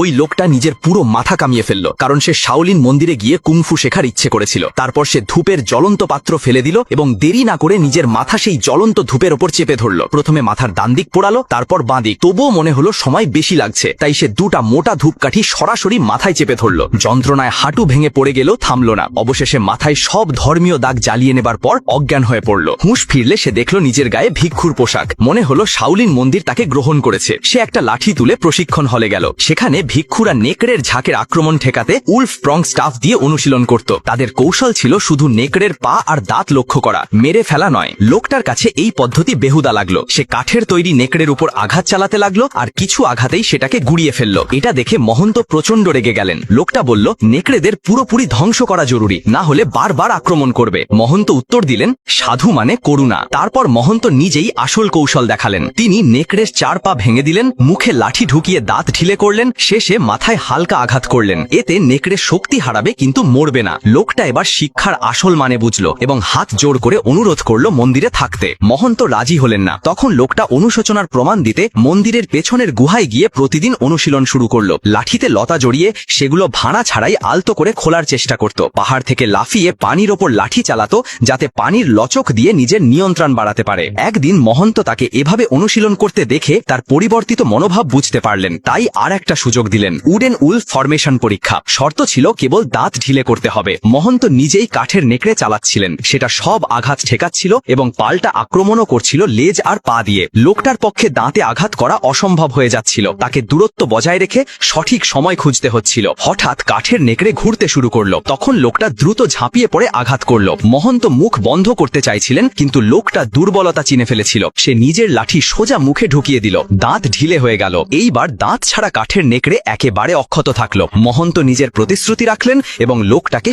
ওই লোকটা নিজের পুরো মাথা কামিয়ে ফেলল, কারণ সে শাওলিন মন্দিরে গিয়ে কুংফু শেখার ইচ্ছে করেছিল। তারপর সে ধূপের জ্বলন্ত পাত্র ফেলে দিল এবং দেরি না করে নিজের মাথা সেই জ্বলন্ত ধূপের ওপর চেপে ধরল। প্রথমে মাথার ডান দিক পোড়ালো, তারপর বাঁ দিক। তবুও মনে হলো সময় বেশি লাগছে, তাই সে দুটা মোটা ধূপকাঠি সরাসরি মাথায় চেপে ধরল। যন্ত্রণায় হাঁটু ভেঙে পড়ে গেলেও থামল না। অবশেষে মাথায় সব ধর্মীয় দাগ জ্বালিয়ে নেবার পর অজ্ঞান হয়ে পড়ল। হুঁশ ফিরলে সে দেখল নিজের গায়ে ভিক্ষুর পোশাক। মনে হলো শাওলিন মন্দির তাকে গ্রহণ করেছে। সে একটা লাঠি তুলে প্রশিক্ষণ হলে গেল। সেখানে ভিক্ষুরা নেকড়ের ঝাঁকের আক্রমণ ঠেকাতে উলফ প্রং স্টাফ দিয়ে অনুশীলন করত। তাদের কৌশল ছিল শুধু নেকড়ের পা আর দাঁত লক্ষ্য করা, মেরে ফেলা নয়। লোকটার কাছে এই পদ্ধতি বেহুদা লাগল। সে কাঠের তৈরি নেকড়ের উপর আঘাত চালাতে লাগল আর কিছু আঘাতেই সেটাকে গুড়িয়ে ফেলল। এটা দেখে মহন্ত প্রচণ্ড রেগে গেলেন। লোকটা বলল, নেকড়েদের পুরোপুরি ধ্বংস করা জরুরি, না হলে বারবার আক্রমণ করবে। মহন্ত উত্তর দিলেন, সাধু মানে করুণা। তারপর মহন্ত নিজেই আসল কৌশল দেখালেন। তিনি নেকড়ের চার পা ভেঙে দিলেন, মুখে লাঠি ঢুকিয়ে দাঁত ঢিলে করলেন শেষে মাথায় হালকা আঘাত করলেন। এতে নেকড়ে শক্তি হারাবে কিন্তু মরবে না। লোকটা এবার শিক্ষার আসল মানে বুঝলো এবং হাত জোর করে অনুরোধ করল মন্দিরে থাকতে। মহন্ত রাজি হলেন না। তখন লোকটা অনুশোচনার প্রমাণ দিতে মন্দিরের পেছনের গুহায় গিয়ে প্রতিদিন অনুশীলন শুরু করল। লাঠিতে লতা জড়িয়ে সেগুলো ভাড়া ছাড়াই আলতো করে খোলার চেষ্টা করত। পাহাড় থেকে লাফিয়ে পানির ওপর লাঠি চালাতো যাতে পানির লচক দিয়ে নিজের নিয়ন্ত্রণ বাড়াতে পারে। একদিন মহন্ত তাকে এভাবে অনুশীলন করতে দেখে তার পরিবর্তিত মনোভাব বুঝতে পারলেন। তাই আর একটা সুযোগ দিলেন। উডেন উল ফরমেশন পরীক্ষা। শর্ত ছিল কেবল দাঁত ঢিলে করতে হবে। মহন্ত নিজেই কাঠের নেকড়ে চালাচ্ছিলেন। সেটা সব আঘাত ঠেকাচ্ছিল এবং পাল্টা আক্রমণও করছিল লেজ আর পা দিয়ে। লোকটার পক্ষে দাঁতে আঘাত করা অসম্ভব হয়ে যাচ্ছিল। তাকে দূরত্ব বজায় রেখে সঠিক সময় খুঁজতে হচ্ছিল। হঠাৎ কাঠের নেকড়ে ঘুরতে শুরু করল। তখন লোকটা দ্রুত ঝাঁপিয়ে পড়ে আঘাত করল। মহন্ত মুখ বন্ধ করতে চাইছিলেন, কিন্তু লোকটা দুর্বলতা চিনে ফেলেছিল। সে নিজের লাঠি সোজা মুখে ঢুকিয়ে দিল। দাঁত ঢিলে হয়ে গেল। এইবার দাঁত ছাড়া কাঠের নেকড়ে একেবারে অক্ষত থাকল। মহন্ত নিজের প্রতিশ্রুতি রাখলেন এবং লোকটাকে